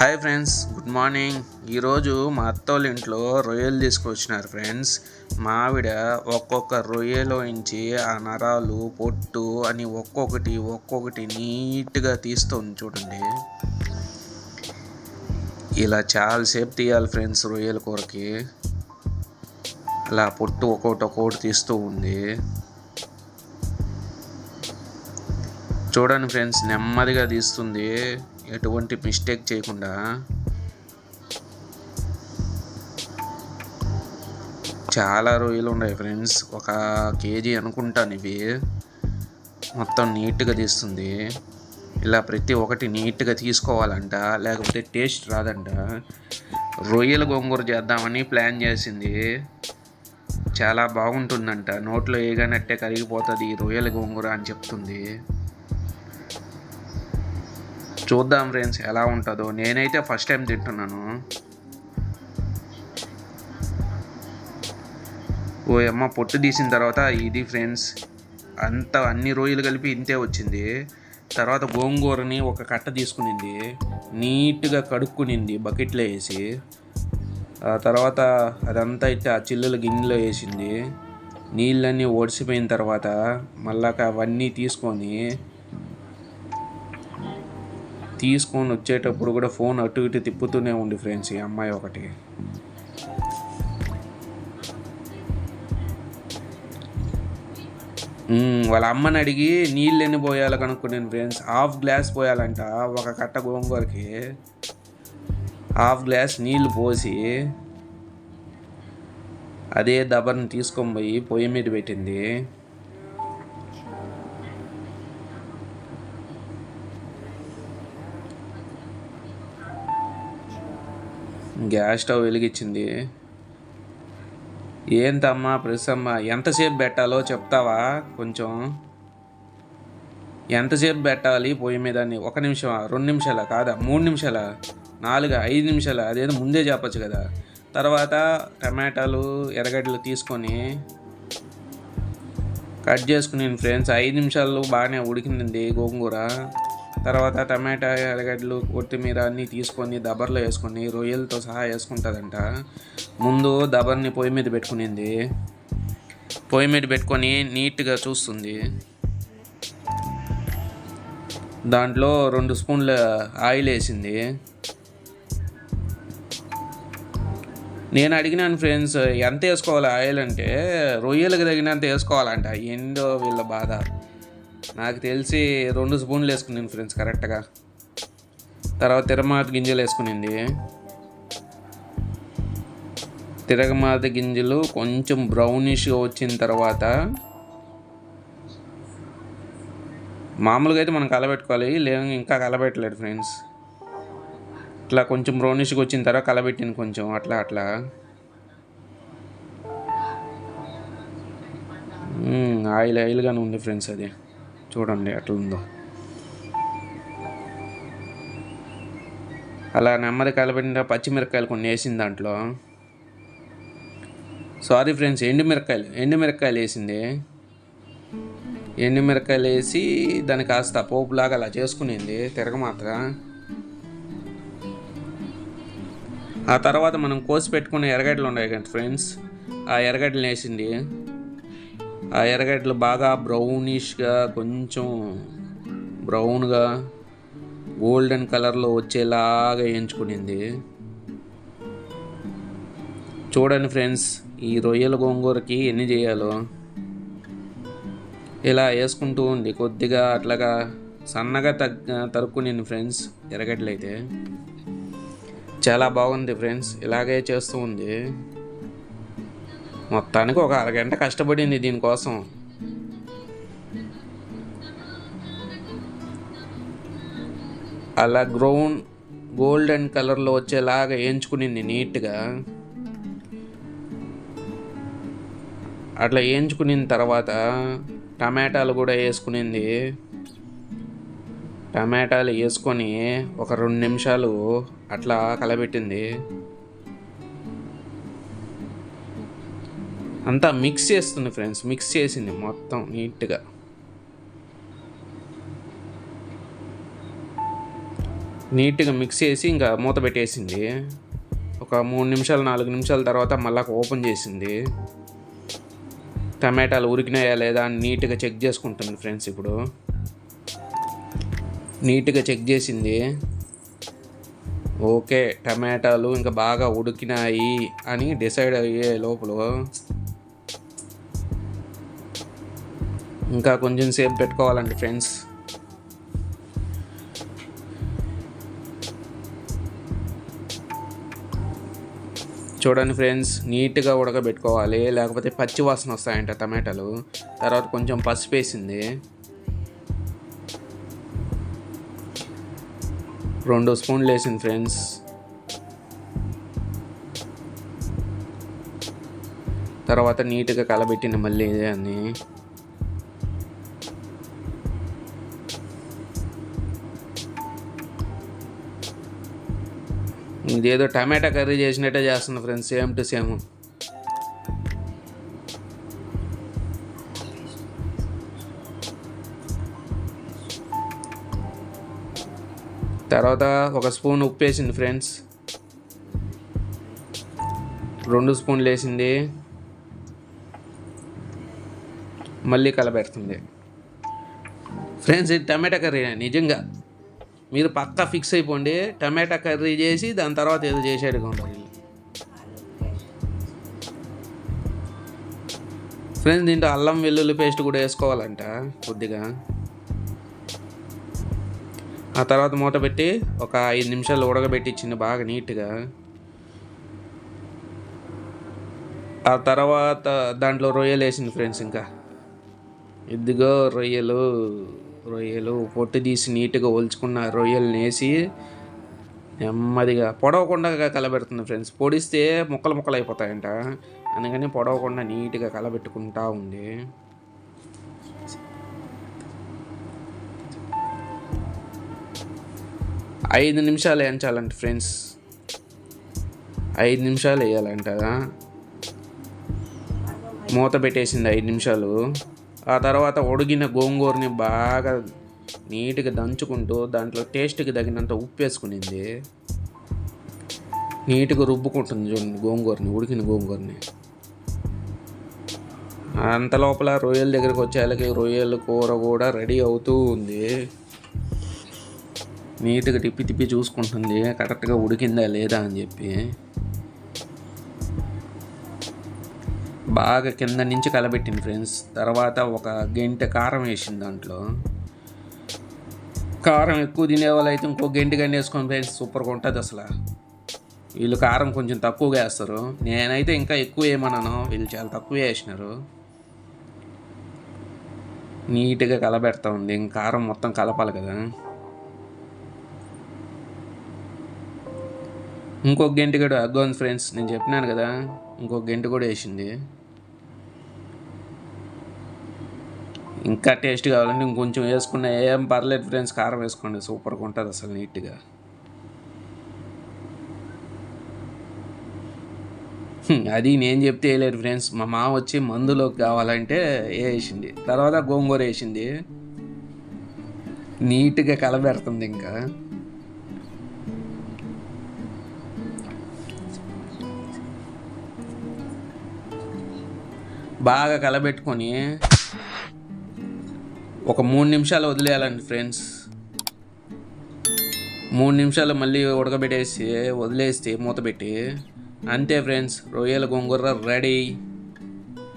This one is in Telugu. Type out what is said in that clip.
Hi friends good morning. ఈరోజు మా అత్తోళ్ళ ఇంట్లో రొయ్యలు తీసుకొచ్చినారు ఫ్రెండ్స్. మా ఆవిడ ఒక్కొక్క రొయ్యలో నుంచి ఆ నరాలు పొట్టు అని ఒక్కొక్కటి ఒక్కొక్కటి నీట్గా తీస్తుంది చూడండి. ఇలా చాలాసేపు తీయాలి ఫ్రెండ్స్ రొయ్యల కూరకి. అలా పొట్టు ఒక్కొక్కటి ఒక్కొక్కటి తీస్తూ ఉంది. చూడండి ఫ్రెండ్స్ నెమ్మదిగా తీస్తుంది. ఎటువంటి మిస్టేక్ చేయకుండా చాలా రొయ్యలు ఉన్నాయి ఫ్రెండ్స్ ఒక కేజీ అనుకుంటాను ఇవి. మొత్తం నీట్గా తీస్తుంది. ఇలా ప్రతి ఒక్కటి నీట్గా తీసుకోవాలంట. లేకపోతే టేస్ట్ రాదంట. రొయ్యల గోంగూర చేద్దామని ప్లాన్ చేసింది. చాలా బాగుంటుందంట. నోట్లో ఏగానట్టే కరిగిపోతుంది ఈ రొయ్యల గోంగూర అని చెప్తుంది. చూద్దాం ఫ్రెండ్స్ ఎలా ఉంటుందో. నేనైతే ఫస్ట్ టైం తింటున్నాను. ఓ అమ్మ పొట్టు తీసిన తర్వాత ఇది ఫ్రెండ్స్ అంత అన్ని రొయ్యలు కలిపి ఇంతే వచ్చింది. తర్వాత గోంగూరని ఒక కట్ట తీసుకునింది. నీట్గా కడుక్కునింది బకెట్లో వేసి. ఆ తర్వాత అదంతా అయితే ఆ చిల్లుల గిన్నెలో వేసింది. నీళ్ళన్నీ ఒడిసిపోయిన తర్వాత మళ్ళా అవన్నీ తీసుకొని తీసుకొని వచ్చేటప్పుడు కూడా ఫోన్ అటు ఇటు తిప్పుతూనే ఉంది ఫ్రెండ్స్ ఈ అమ్మాయి ఒకటి. వాళ్ళ అమ్మని అడిగి నీళ్ళు ఎన్ని పోయాలి కనుక్కున్నాను ఫ్రెండ్స్ హాఫ్ గ్లాస్ పోయాలంట ఒక కట్ట గోంగూరకి. హాఫ్ గ్లాస్ నీళ్ళు పోసి అదే దబర్ని తీసుకొని పోయి పొయ్యి మీద పెట్టింది. గ్యాస్ స్టవ్ వెలిగించింది. ఏంటమ్మా ప్రసమ్మ ఎంతసేపు పెట్టాలో చెప్తావా కొంచెం? ఎంతసేపు పెట్టాలి పొయ్యి మీద ఒక నిమిషం రెండు నిమిషాలా కాదా? మూడు నిమిషాలా? నాలుగు ఐదు నిమిషాలా? అదేదో ముందే చెప్పచ్చు కదా. తర్వాత టమాటాలు ఎర్రగడ్డలు తీసుకొని కట్ చేసుకుని ఫ్రెండ్స్ ఐదు నిమిషాలు బాగానే ఉడికిందండి గోంగూర. తర్వాత టమాటా ఎర్రగడ్డలు కొత్తిమీర అన్నీ తీసుకొని దబర్లో వేసుకొని రొయ్యలతో సహా వేసుకుంటుందంట. ముందు దబర్ని పొయ్యి మీద పెట్టుకునింది. పొయ్యి మీద పెట్టుకొని నీట్గా చూస్తుంది. దాంట్లో రెండు స్పూన్ల ఆయిల్ వేసింది. నేను అడిగినాను ఫ్రెండ్స్ ఎంత వేసుకోవాలి ఆయిల్ అంటే? రొయ్యలకు తగినంత వేసుకోవాలంట. ఏందో వీళ్ళ బాధ. నాకు తెలిసి రెండు స్పూన్లు వేసుకున్నాను ఫ్రెండ్స్ కరెక్ట్గా తర్వాత తిరమాత గింజలు వేసుకునింది. తిరగమాత గింజలు కొంచెం బ్రౌనిష్గా వచ్చిన తర్వాత మామూలుగా అయితే మనం కలబెట్టుకోవాలి లేదు ఇంకా కలబెట్టలేదు ఫ్రెండ్స్. ఇట్లా కొంచెం బ్రౌనిష్గా వచ్చిన తర్వాత కలబెట్టింది కొంచెం అట్లా అట్లా. ఆయిల్ ఆయిల్గానే ఉంది ఫ్రెండ్స్ అది. చూడండి ఎట్లా ఉందో అలా నెమ్మది కలబెట్టిన పచ్చిమిరపకాయలు కొన్ని వేసింది దాంట్లో. సారీ ఫ్రెండ్స్ ఎండుమిరకాయలు ఎండుమిరకాయలు వేసింది. ఎండుమిరకాయలు వేసి దాన్ని కాస్త పోపులాగా అలా చేసుకునింది తిరగమాత్ర. ఆ తర్వాత మనం కోసి పెట్టుకున్న ఎరగడ్డలు ఉన్నాయి కదా ఫ్రెండ్స్ ఆ ఎరగడ్డలు వేసింది. ఆ ఎర్రగడ్డలు బాగా బ్రౌనిష్గా కొంచెం బ్రౌన్గా గోల్డెన్ కలర్లో వచ్చేలాగా వేయించుకునింది. చూడండి ఫ్రెండ్స్ ఈ రొయ్యల గోంగూరకి ఎన్ని చేయాలో. ఇలా వేసుకుంటూ ఉంది కొద్దిగా అట్లాగా సన్నగా తగ్గ తరుక్కునింది ఫ్రెండ్స్ ఎర్రగడ్డలు అయితే చాలా బాగుంది ఫ్రెండ్స్ ఇలాగే చేస్తూ ఉంది. మొత్తానికి ఒక అరగంట కష్టపడింది దీనికోసం. అలా గ్రౌన్ గోల్డెన్ కలర్లో వచ్చేలాగా వేయించుకునింది నీట్గా. అట్లా వేయించుకున్న తర్వాత టమాటాలు కూడా వేసుకునింది. టమాటాలు వేసుకొని ఒక రెండు నిమిషాలు అట్లా కలబెట్టింది. అంతా మిక్స్ చేస్తుంది ఫ్రెండ్స్ మిక్స్ చేసింది మొత్తం నీట్గా నీట్గా మిక్స్ చేసి ఇంకా మూత పెట్టేసింది. ఒక మూడు నిమిషాలు నాలుగు నిమిషాల తర్వాత మళ్ళా ఓపెన్ చేసింది. టమాటాలు ఉరికినాయా లేదా అని నీట్గా చెక్ చేసుకుంటుంది ఫ్రెండ్స్ ఇప్పుడు. నీట్గా చెక్ చేసింది. ఓకే టమాటాలు ఇంకా బాగా ఉడికినాయి అని డిసైడ్ అయ్యే లోపల ఇంకా కొంచెం సేపు పెట్టుకోవాలండి ఫ్రెండ్స్. చూడండి ఫ్రెండ్స్ నీట్గా ఉడకబెట్టుకోవాలి. లేకపోతే పచ్చి వాసన వస్తాయంట టమాటాలు. తర్వాత కొంచెం పసుపు వేసింది. రెండు స్పూన్లు వేసింది ఫ్రెండ్స్. తర్వాత నీట్గా కలబెట్టిన మళ్ళీ అన్నీ. ఇదేదో టమాటా కర్రీ చేసినట్టే చేస్తుంది ఫ్రెండ్స్ సేమ్ టు సేమ్. తర్వాత ఒక స్పూన్ ఉప్పు వేసింది ఫ్రెండ్స్. రెండు స్పూన్లు వేసింది. మళ్ళీ కలబెడుతుంది ఫ్రెండ్స్ ఇది టమాటా కర్రీ నిజంగా. మీరు పక్కా ఫిక్స్ అయిపోండి. టమాటా కర్రీ చేసి దాని తర్వాత ఏదో చేసేట్టుగా ఉండాలి ఫ్రెండ్స్ దీంట్లో అల్లం వెల్లుల్లి పేస్ట్ కూడా వేసుకోవాలంట కొద్దిగా. ఆ తర్వాత మూత పెట్టి ఒక ఐదు నిమిషాలు ఉడకబెట్టించింది బాగా నీట్గా. ఆ తర్వాత దాంట్లో రొయ్యలు వేసింది ఫ్రెండ్స్ ఇంకా. ఇదిగో రొయ్యలు. రొయ్యలు పొట్టు తీసి నీట్గా ఒలుచుకున్న రొయ్యలను వేసి నెమ్మదిగా పొడవకుండా కలబెడుతుంది ఫ్రెండ్స్. పొడిస్తే ముక్కలు ముక్కలు అయిపోతాయంట అందుకని పొడవకుండా నీట్గా కలబెట్టుకుంటా ఉంది. ఐదు నిమిషాలు వేయించాలంట ఫ్రెండ్స్. ఐదు నిమిషాలు వేయాలంట. మూత పెట్టేసింది ఐదు నిమిషాలు. ఆ తర్వాత ఉడిగిన గోంగూరని బాగా నీట్గా దంచుకుంటూ దాంట్లో టేస్ట్కి తగినంత ఉప్పు వేసుకునింది. నీట్గా రుబ్బుకుంటుంది చూడండి గోంగూరని ఉడికిన గోంగూరని. అంత లోపల రొయ్యల దగ్గరికి వచ్చేళ్ళకి రొయ్యల కూర కూడా రెడీ అవుతూ ఉంది. నీట్గా తిప్పి తిప్పి చూసుకుంటుంది కరెక్ట్గా ఉడికిందా లేదా అని చెప్పి. బాగా కింద నుంచి కలబెట్టింది ఫ్రెండ్స్. తర్వాత ఒక గంట కారం వేసింది దాంట్లో. కారం ఎక్కువ తినే వాళ్ళు అయితే ఇంకో గంట గంట వేసుకొని ఫ్రెండ్స్. సూపర్గా ఉంటుంది అసలు. వీళ్ళు కారం కొంచెం తక్కువగా వేస్తారు. నేనైతే ఇంకా ఎక్కువ వేయమన్నాను. వీళ్ళు చాలా తక్కువ వేసినారు. నీట్గా కలబెడతా ఉంది. ఇంక కారం మొత్తం కలపాలి కదా. ఇంకొక గంట కూడా అగ్గోన్ ఫ్రెండ్స్ నేను చెప్పినాను కదా. ఇంకొక గంట కూడా వేసింది. ఇంకా టేస్ట్ కావాలంటే ఇంకొంచెం వేసుకున్న ఏం పర్లేదు ఫ్రెండ్స్ కారం వేసుకోండి. సూపర్గా ఉంటుంది అసలు నీట్గా. అది నేను చెప్తే వేయలేదు ఫ్రెండ్స్. మా మామ వచ్చి మందులోకి కావాలంటే వేసింది. తర్వాత గోంగూర వేసింది. నీట్గా కలబెడుతుంది ఇంకా. బాగా కలబెట్టుకొని ఒక మూడు నిమిషాలు వదిలేయాలండి ఫ్రెండ్స్ మూడు నిమిషాలు మళ్ళీ ఉడకబెట్టేసి వదిలేస్తే మూత పెట్టి. అంతే ఫ్రెండ్స్ రొయ్యల గోంగూర రెడీ.